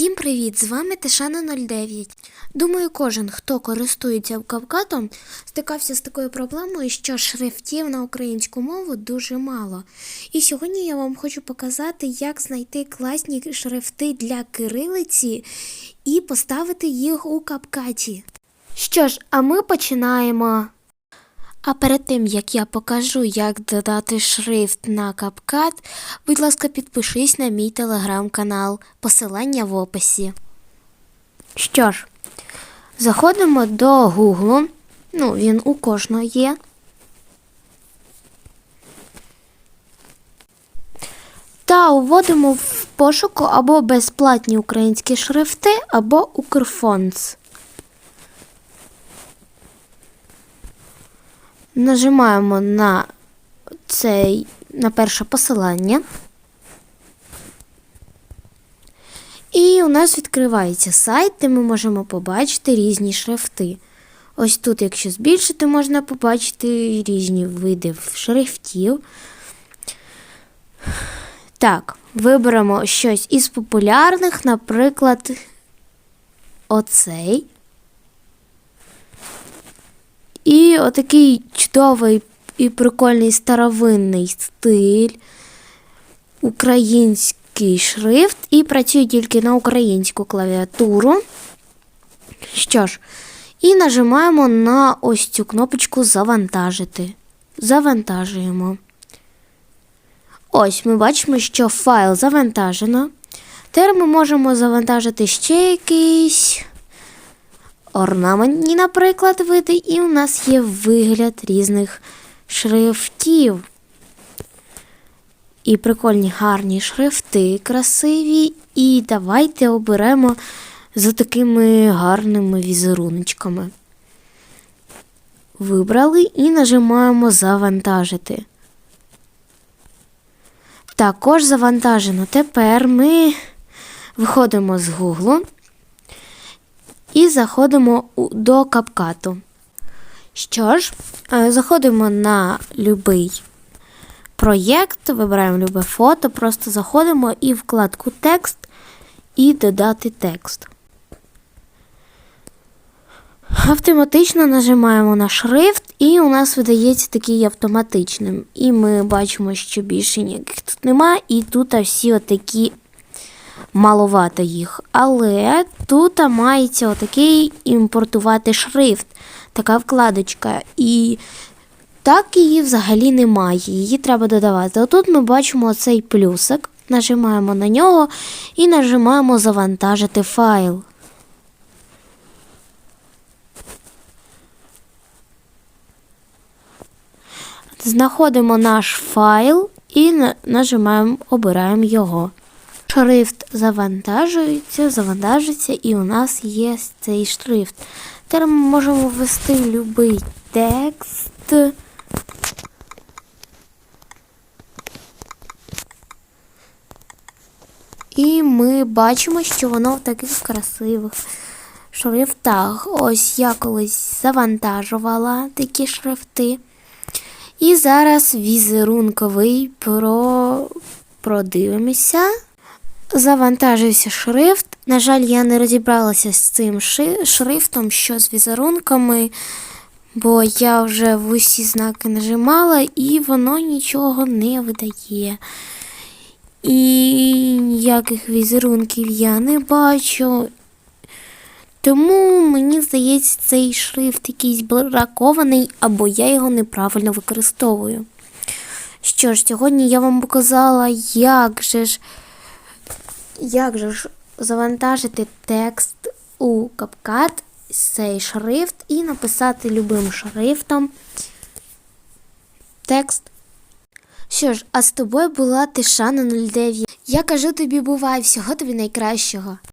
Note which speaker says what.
Speaker 1: Всім привіт! З вами Тишана 09. Думаю, кожен, хто користується капкатом, стикався з такою проблемою, що шрифтів на українську мову дуже мало. І сьогодні я вам хочу показати, як знайти класні шрифти для кирилиці і поставити їх у капкаті. Що ж, а ми починаємо. А перед тим як я покажу, як додати шрифт на CapCut, будь ласка, підпишись на мій телеграм-канал, посилання в описі. Що ж, заходимо до Google. Ну, він у кожного є. Та вводимо в пошуку або безплатні українські шрифти, або Укрфонс. Нажимаємо на цей на перше посилання. І у нас відкривається сайт, де ми можемо побачити різні шрифти. Ось тут, якщо збільшити, можна побачити різні види шрифтів. Так, виберемо щось із популярних, наприклад, оцей. І отакий чудовий і прикольний старовинний стиль, український шрифт і працює тільки на українську клавіатуру. Що ж, і нажимаємо на ось цю кнопочку Завантажити. Завантажуємо. Ось ми бачимо, що файл завантажено. Тепер ми можемо завантажити ще якийсь орнаментні, наприклад, види, і у нас є вигляд різних шрифтів. І прикольні гарні шрифти, красиві. І давайте оберемо за такими гарними візеруночками. Вибрали і нажимаємо Завантажити. Також завантажено. Тепер ми виходимо з Google і заходимо до капкату. Що ж, е, заходимо на будь-який проєкт, вибираємо любе фото, просто заходимо і вкладку текст і додати текст. Автоматично нажимаємо на шрифт, і у нас видається такий автоматичним. І ми бачимо, що більше ніяких тут немає, і тут всі отакі маловато їх. Але тут мається отакий імпортувати шрифт, така вкладочка. І так її взагалі немає. Її треба додавати. Отут ми бачимо оцей плюсик, нажимаємо на нього і нажимаємо завантажити файл. Знаходимо наш файл і нажимаємо, обираємо його. Шрифт завантажується, завантажується, і у нас є цей шрифт. Тепер ми можемо ввести будь-який текст. І ми бачимо, що воно в таких красивих шрифтах. Ось я колись завантажувала такі шрифти. І зараз візерунковий про... продивимося. Завантажився шрифт. На жаль, я не розібралася з цим шрифтом, що з візерунками, бо я вже в усі знаки нажимала і воно нічого не видає. І ніяких візерунків я не бачу. Тому мені здається, цей шрифт якийсь бракований, або я його неправильно використовую. Що ж, сьогодні я вам показала, як же ж як же ж завантажити текст у CapCut, цей шрифт, і написати любим шрифтом текст. Що ж, а з тобою була Тишана 09. Я кажу тобі, бувай, всього тобі найкращого.